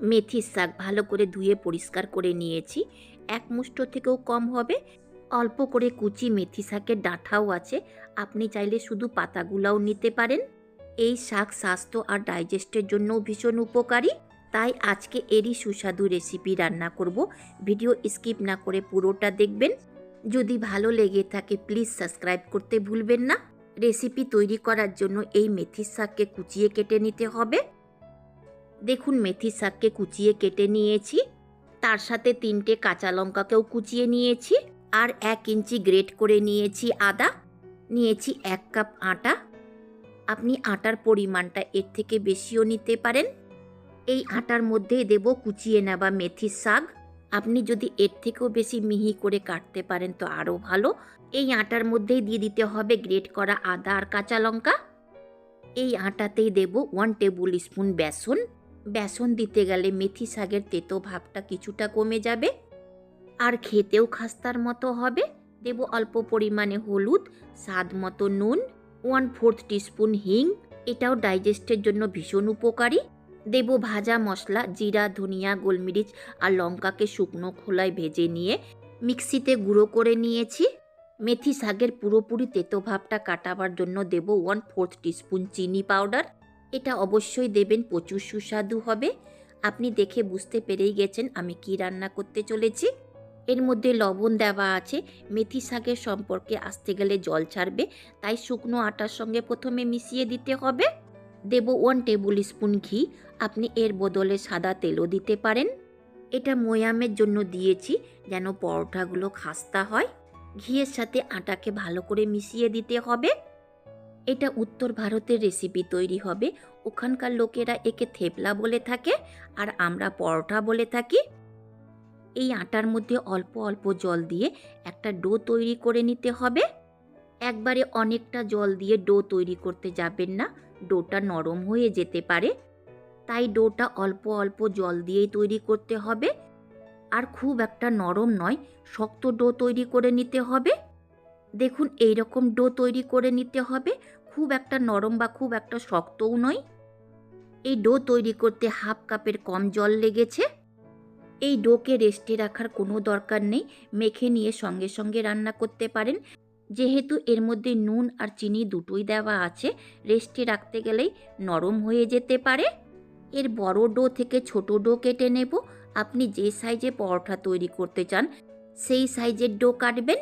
মেথির শাক ভালো করে ধুয়ে পরিষ্কার করে নিয়েছি। এক মুষ্টো থেকেও কম হবে। অল্প করে কুচি মেথি শাকের ডাঁটাও আছে। আপনি চাইলে শুধু পাতাগুলাও নিতে পারেন। এই শাক স্বাস্থ্য আর ডাইজেস্টের জন্যও ভীষণ উপকারী। তাই আজকে এরই সুস্বাদু রেসিপি রান্না করব। ভিডিও স্কিপ না করে পুরোটা দেখবেন। যদি ভালো লেগে থাকে, প্লিজ সাবস্ক্রাইব করতে ভুলবেন না। রেসিপি তৈরি করার জন্য এই মেথির শাককে কুচিয়ে কেটে নিতে হবে। দেখুন মেথির শাককে কুচিয়ে কেটে নিয়েছি, তার সাথে তিনটে কাঁচা লঙ্কাকেও কুচিয়ে নিয়েছি, আর এক ইঞ্চি গ্রেট করে নিয়েছি আদা, নিয়েছি এক কাপ আটা। আপনি আটার পরিমাণটা এর থেকে বেশিও নিতে পারেন। এই আটার মধ্যে দেব কুচিয়ে নেওয়া মেথির শাক। আপনি যদি এর থেকেও বেশি মিহি করে কাটতে পারেন তো আরও ভালো। এই আটার মধ্যেই দিয়ে দিতে হবে গ্রেট করা আদা আর কাঁচা লঙ্কা। এই আটাতেই দেব ওয়ান টেবিল স্পুন বেসন। বেসন দিতে গেলে মেথি শাকের তেতো ভাবটা কিছুটা কমে যাবে। আর খেতেও খাস্তার মতো হবে। দেব অল্প পরিমাণে হলুদ, স্বাদ মতো নুন, ওয়ান ফোর্থ টিস্পুন হিং। এটাও ডাইজেস্টের জন্য ভীষণ উপকারী। দেব ভাজা মশলা, জিরা, ধনিয়া, গোলমরিচ আর লঙ্কাকে শুকনো খোলায় ভেজে নিয়ে মিক্সিতে গুঁড়ো করে নিয়েছি। মেথি শাকের পুরোপুরি তেতো ভাবটা কাটাবার জন্য দেব ওয়ান ফোর্থ টিস্পুন চিনি পাউডার এটা অবশ্যই দেবেন, প্রচুর সুস্বাদু হবে। আপনি দেখে বুঝতে পেরেই গেছেন আমি কি রান্না করতে চলেছি। এর মধ্যে লবণ দেওয়া আছে, মেথি শাকের সম্পর্কে আসতে গেলে জল ছাড়বে, তাই শুকনো আটার সঙ্গে প্রথমে মিশিয়ে দিতে হবে। দেব ওয়ান টেবিল স্পুন ঘি, আপনি এর বদলে সাদা তেলও দিতে পারেন। এটা ময়ামের জন্য দিয়েছি, যেন পরোটাগুলো খাস্তা হয়। ঘিয়ের সাথে আটাকে ভালো করে মিশিয়ে দিতে হবে। এটা উত্তর ভারতের রেসিপি তৈরি হবে। ওখানকার লোকেরা একে থেপলা বলে থাকে আর আমরা পরোটা বলে থাকি। এই আটার মধ্যে অল্প অল্প জল দিয়ে একটা ডো তৈরি করে নিতে হবে। একবারে অনেকটা জল দিয়ে ডো তৈরি করতে যাবেন না। ডোটা নরম হয়ে যেতে পারে। তাই ডোটা অল্প অল্প জল দিয়েই তৈরি করতে হবে। আর খুব একটা নরম নয়, শক্ত ডো তৈরি করে নিতে হবে। দেখুন এই রকম ডো তৈরি করে নিতে হবে। খুব একটা নরম বা খুব একটা শক্তও নয়। এই ডো তৈরি করতে হাফ কাপের কম জল লেগেছে। এই ডোকে রেস্টে রাখার কোনো দরকার নেই। মেখে নিয়ে সঙ্গে সঙ্গে রান্না করতে পারেন। যেহেতু এর মধ্যে নুন আর চিনি দুটোই দেওয়া আছে, রেস্টে রাখতে গেলেই নরম হয়ে যেতে পারে। এর বড় ডো থেকে ছোট ডো কেটে নেব। আপনি যে সাইজে পরোটা তৈরি করতে চান, সেই সাইজের ডো কাটবেন।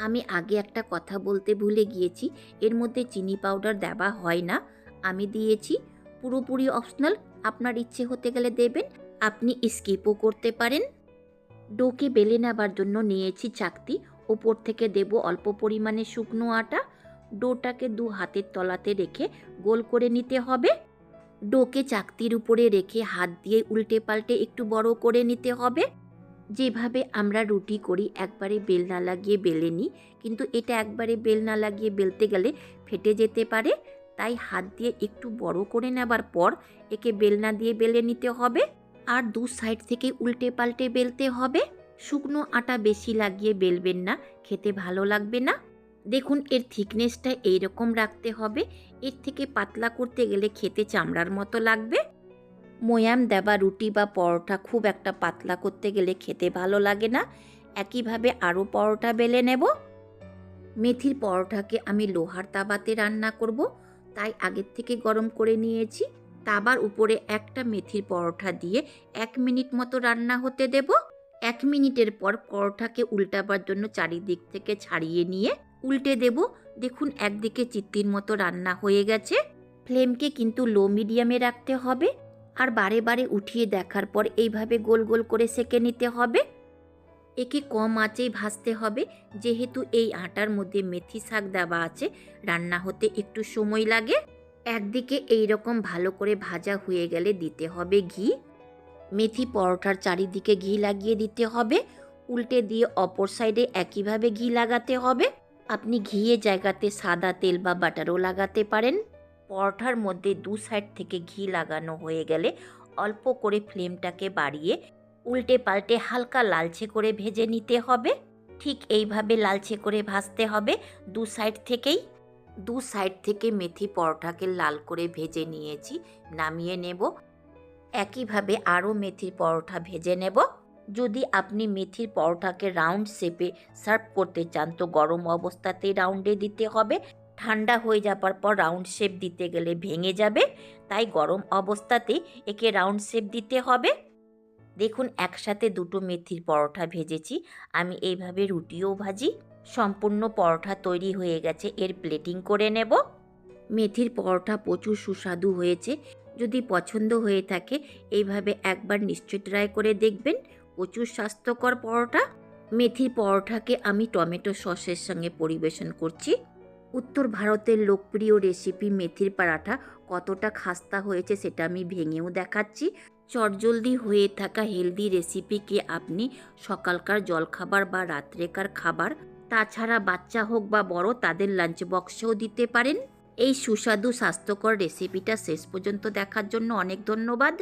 আমি আগে একটা কথা বলতে ভুলে গিয়েছি, এর মধ্যে চিনি পাউডার দেওয়া হয় না। আমি দিয়েছি, পুরোপুরি অপশনাল, আপনার ইচ্ছে হতে গেলে দেবেন, আপনি স্কিপও করতে পারেন। ডোকে বেলে নেবার জন্য নিয়েছি চাকতি, ওপর থেকে দেব অল্প পরিমাণে শুকনো আটা। ডোটাকে দু হাতের তলাতে রেখে গোল করে নিতে হবে। ডোকে চাকতির উপরে রেখে হাত দিয়ে উল্টে পাল্টে একটু বড় করে নিতে হবে। যেভাবে আমরা রুটি করি, একবারে বেল না লাগিয়ে বেলে নিই কিন্তু এটা একবারে বেল না লাগিয়ে বেলতে গেলে ফেটে যেতে পারে, তাই হাত দিয়ে একটু বড় করে নেবার পর একে বেলনা দিয়ে বেলে নিতে হবে। আর দু সাইড থেকে উল্টে পাল্টে বেলতে হবে। শুকনো আটা বেশি লাগিয়ে বেলবেন না, খেতে ভালো লাগবে না। দেখুন, এর থিকনেসটা এইরকম রাখতে হবে। এর থেকে পাতলা করতে গেলে খেতে চামড়ার মতো লাগবে। ময়াম দেবা রুটি বা পরোটা খুব একটা পাতলা করতে গেলে খেতে ভালো লাগে না। একইভাবে আরও পরোটা বেলে নেব। মেথির পরোটাকে আমি লোহার তাবাতে রান্না করব। তাই আগের থেকে গরম করে নিয়েছি। তাবার উপরে একটা মেথির পরোটা দিয়ে এক মিনিট মতো রান্না হতে দেব। এক মিনিটের পর পরোটাকে উল্টাবার জন্য চারিদিক থেকে ছাড়িয়ে নিয়ে উল্টে দেব। দেখুন একদিকে চিত্তির মতো রান্না হয়ে গেছে। ফ্লেমকে কিন্তু লো মিডিয়ামে রাখতে হবে। আর বারে বারে উঠিয়ে দেখার পর এইভাবে গোল গোল করে সেকে নিতে হবে। একে কম আঁচেই ভাজতে হবে। যেহেতু এই আটার মধ্যে মেথি শাক দেওয়া আছে, রান্না হতে একটু সময় লাগে। একদিকে এই রকম ভালো করে ভাজা হয়ে গেলে দিতে হবে ঘি। মেথি পরোটার চারিদিকে ঘি লাগিয়ে দিতে হবে। উল্টে দিয়ে অপর সাইডে একইভাবে ঘি লাগাতে হবে। আপনি ঘিয়ে জায়গাতে সাদা তেল বা বাটারও লাগাতে পারেন। পরোটার মধ্যে দু সাইড থেকে ঘি লাগানো হয়ে গেলে অল্প করে ফ্লেমটাকে বাড়িয়ে উল্টে পাল্টে হালকা লালচে করে ভেজে নিতে হবে। ঠিক এইভাবে লালচে করে ভাজতে হবে। দু সাইড থেকেই, দু সাইড থেকে মেথি পরোটাকে লাল করে ভেজে নিয়েছি, নামিয়ে নেব। একইভাবে আরও মেথির পরোটা ভেজে নেব। যদি আপনি মেথির পরোটাকে রাউন্ড শেপে সার্ভ করতে চান, তো গরম অবস্থাতেই রাউন্ডে দিতে হবে। ঠান্ডা হয়ে যাবার পর রাউন্ড শেপ দিতে গেলে ভেঙে যাবে, তাই গরম অবস্থাতেই একে রাউন্ড শেপ দিতে হবে। দেখুন, একসাথে দুটো মেথির পরোটা ভেজেছি, আমি এইভাবে রুটিও ভাজি, সম্পূর্ণ পরোটা তৈরি হয়ে গেছে, এর প্লেটিং করে নেব। মেথির পরোটা প্রচুর সুস্বাদু হয়েছে, যদি পছন্দ হয়ে থাকে, এইভাবে একবার নিশ্চয় ট্রাই করে দেখবেন, প্রচুর স্বাস্থ্যকর পরোটা। মেথির পরোটাকে আমি টমেটো সসের সঙ্গে পরিবেশন করছি। উত্তর ভারতের লোকপ্রিয় রেসিপি মেথির পরাঠা কতটা খাস্তা হয়েছে সেটা আমি ভেঙেও দেখাচ্ছি। চটজলদি হয়ে থাকা হেলদি রেসিপিকে আপনি সকালকার জলখাবার বা রাত্রেকার খাবার, তাছাড়া বাচ্চা হোক বা বড়, তাদের লাঞ্চ বক্সেও দিতে পারেন। এই সুস্বাদু স্বাস্থ্যকর রেসিপিটা শেষ পর্যন্ত দেখার জন্য অনেক ধন্যবাদ।